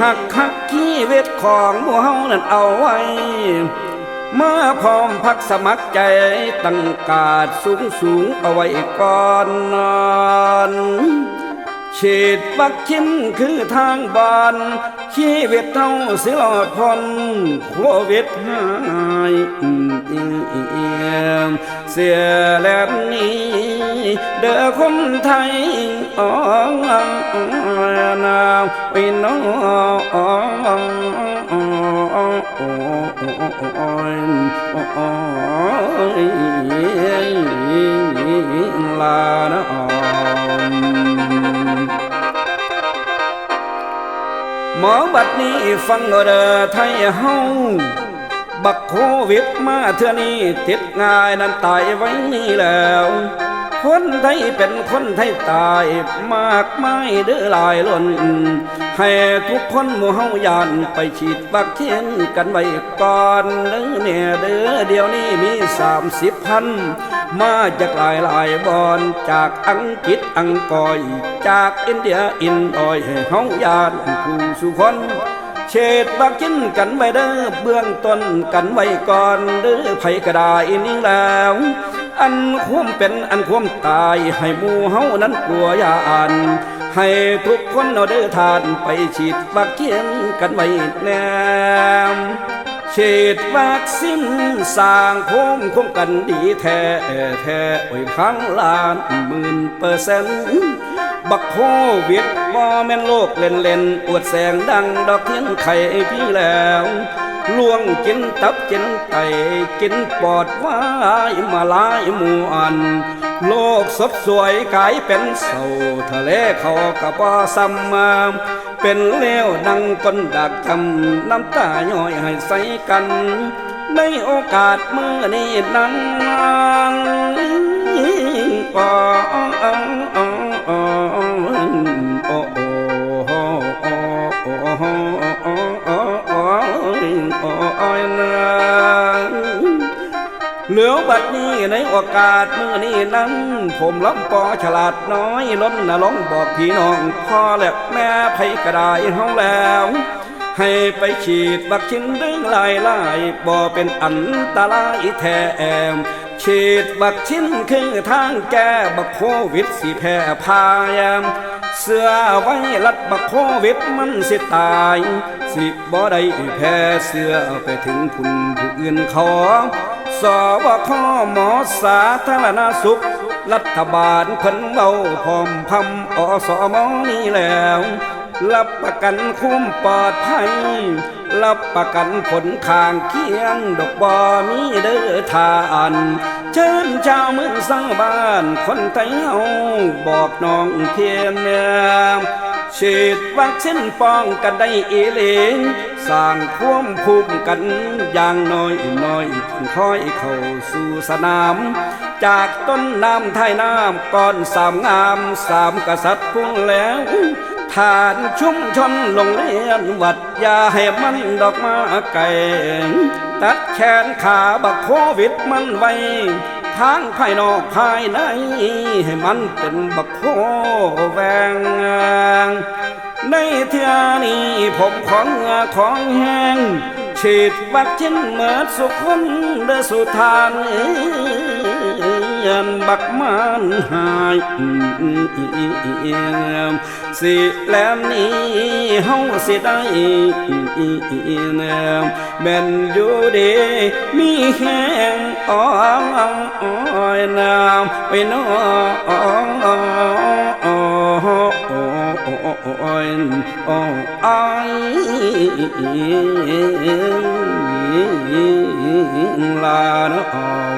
คักขี้เวทของหมู่เฮานั้นเอาไว้เมื่อพร้อมพักสมัครใจตั้งการดสูงสูงเอาไว้ก่อนนอนฉีดวัคซีนคือทางบานชีวิตเท่าสิรอดพ้นโควิดหายเสียแล้วนี้ เด้อคนไทยอ๋อนาวไปน้องลานะอมหมอบัดนี้ฟังเด้อไทยเฮาบักโควิดมาเทื่อนี้ติดง่ายนั้นตายไว้นี่แล้ว คนไทยเป็นคนไทยตายมากมายเด้อหลายล้นให้ทุกคนหมู่เฮายานไปฉีดวัคซีนกันไว้ก่อนเด้อเนี่ยเด้อเดี๋ยวนี้มีสามสิบพันมาจากหลายหลายบอนจากอังกฤษอังกอย จากอินเดียอินดอยให้เฮายานผู้สุคน เฉดบักกินกันไว้เด้อเบื้องต้นกันไว้ก่อนเด้อไผกระดานิ่งแล้ว อันความเป็นอันความตายให้หมู่เฮานั้นกลัวยานให้ทุกคนเอาเด้อทานไปฉีดวัคซีนกันไว้แนมฉีดวัคซีนสร้างภูมิคุ้มกันดีแท้แท้โอ้ยพังล้านหมื่นเปอร์เซ็นต์ บักโควิดบ่แม่นโลกเล่นเล่นๆอวดแสงดังดอกเทียนไข่พี่แล้วล่วงกินตับกินไตกินปอดวายมาลายหมู่อัน โลกสดสวยกลายเป็นเศร้าทะเลเขากระบ่ซ้ำมา เป็นเลี้ยวดังก้นดักทำน้ำตาย่อยให้ใส่กัน ในโอกาสเมื่อนี้นั้นโอ้ เหลือบัดนี้ในโอกาสมื่อนี้นั้น ผมล้ำปอฉลาดน้อยล้นนะลองบอกพี่น้องพ่อและแม่ไผกระไดเฮาแล้ว ให้ไปฉีดวัคซีนเรื่องลายลายบ่เป็นอันตรายแท้แอมฉีดวัคซีนคือทางแก้บักโควิดสิแพร่พายามเสื้อไว้รัดบักโควิดมันสิตาย สิบ่ได้แพ้เสื้อไปถึงผู้ผู้อื่นเขา สวคหมอสาธารณสุข รัฐบาลเพิ่นเบาพร้อมพำอสมอนี่แล้ว รับประกันคุ้มปลอดภัย รับประกันผลข้างเคียงดอกบอมีเด้อทานเชิญชาวเมืองสร้างบ้านคนไทยเฮาบอกน้องเพียงแนมฉีดวัคซีนป้องกันได้อีหลี สร้างความภูมิกันอย่างน้อยน้อยจึงค่อยเข้าสู่สนาม จากต้นน้ำไทยน้ำก่อนสามงามสามกษัตริย์พุ่งแล้วทานชุมชนโรงเรียนวัดยาให้มันดอกมาไก่ตัดแขนขาบักโควิดมันไว้ ทางภายนอกภายใน ให้มันเป็นบักโคแวง ในเที่ยนี้ผมของเหงือของแห้งฉีดวัคซีนเมื่อสุขคนเดสุทาน ยันบักมันหายสิแล้วนี้เฮาสิได้แม่นอยู่ดีมีแห้งอ้อยน้ำไปน้อยอ้อยลาเน